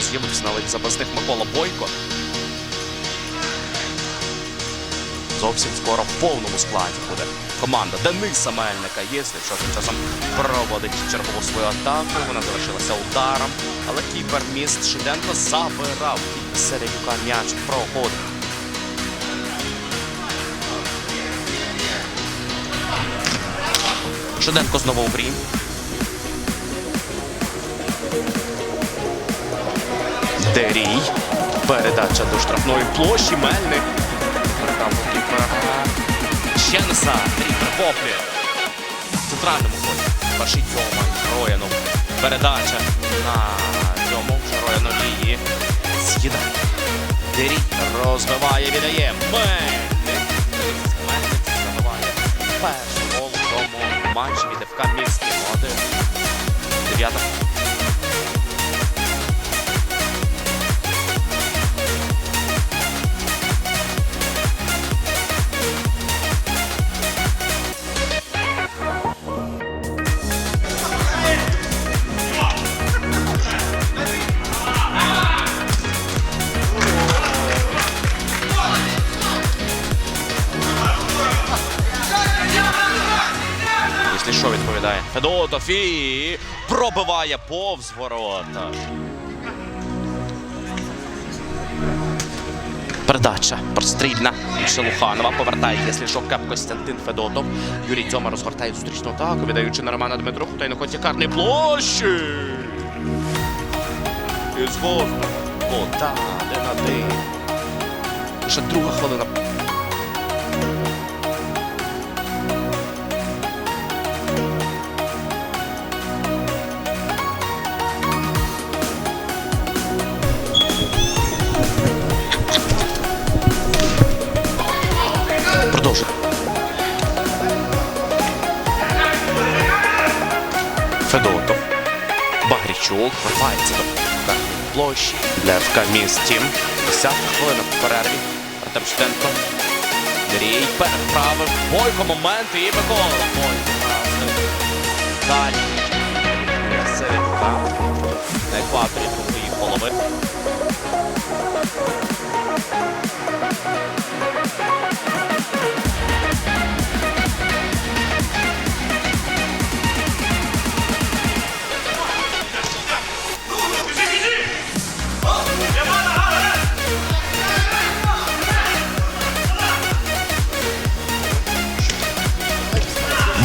цьому з'явився на запасних Микола Бойко. Зовсім скоро в повному складі буде команда Дениса Мельника. Єслівшо тим часом проводить чергову свою атаку. Вона завершилася ударом, але кіпер міст Шиденко забирав Середюка м'яч проходив. Шиденко знову у грі. Дерій. Передача до штрафної площі. Мельник. Передав у кіпера. Щенса. Дерій прихоплює. В центральному полі. Перший цьому. Роянов. Передача на цьому. Роянов її з'їдає. Дерій розбиває, віддає. Мельник Що відповідає. Федотов і пробиває повз ворота. Передача прострільна. Шелуханова повертає, що, кеп Костянтин Федотов. Юрій Цьома розгортає зустрічну атаку, віддаючи на Романа Дмитруху та й на ході карної площі. І згодом. Ота, один один. Лише друга хвилина. Федотов. Багрічук вривається до площі для ФК. 10 хвилина в перерві. Артем Штенко. Дерій переправив. Бойко момент і Микола. Бойко. Далі. Середюка. На екваторі другої половини.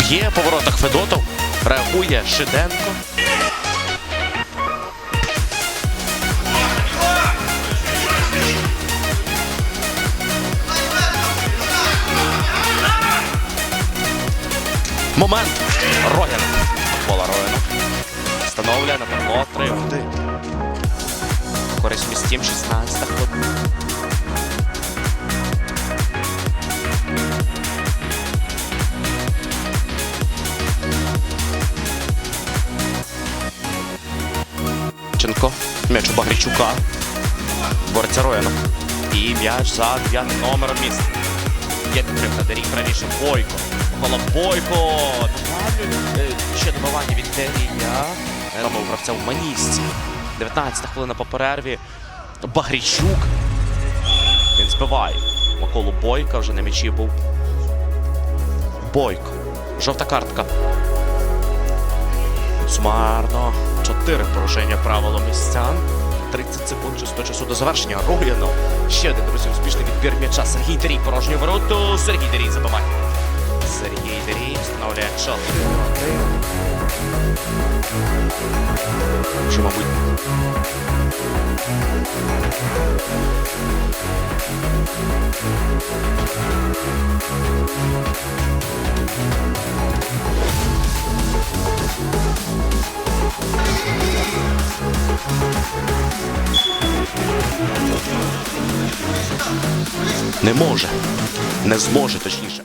Б'є по воротах Федотов. Реагує Шиденко. Момент. Роян. Футбола Рояна. Встановлює на табло 3 1 Користь містім 16 хвилин. Ченко. М'яч у Багрічука. Бореться Роянов. І м'яч за дев'ятим номером міста. Є підтримка Дерій правіше. Бойко. Микола Бойко. Ще добивання від Дерія. Рома гравця в манісці. 19 хвилина по перерві. Багрічук. Він збиває. Миколу Бойка вже на м'ячі був. Бойко. Жовта картка. Сумарно. Чотири порушення правила містян. 30 секунд чисто часу до завершення. Рояно. Ще один друзі успішний відбір м'яча. Сергій Дерій порожню вороту. Сергій Дерій забиває. Сергій Дерій встановлює 4 Що, мабуть, не може. Не зможе, точніше.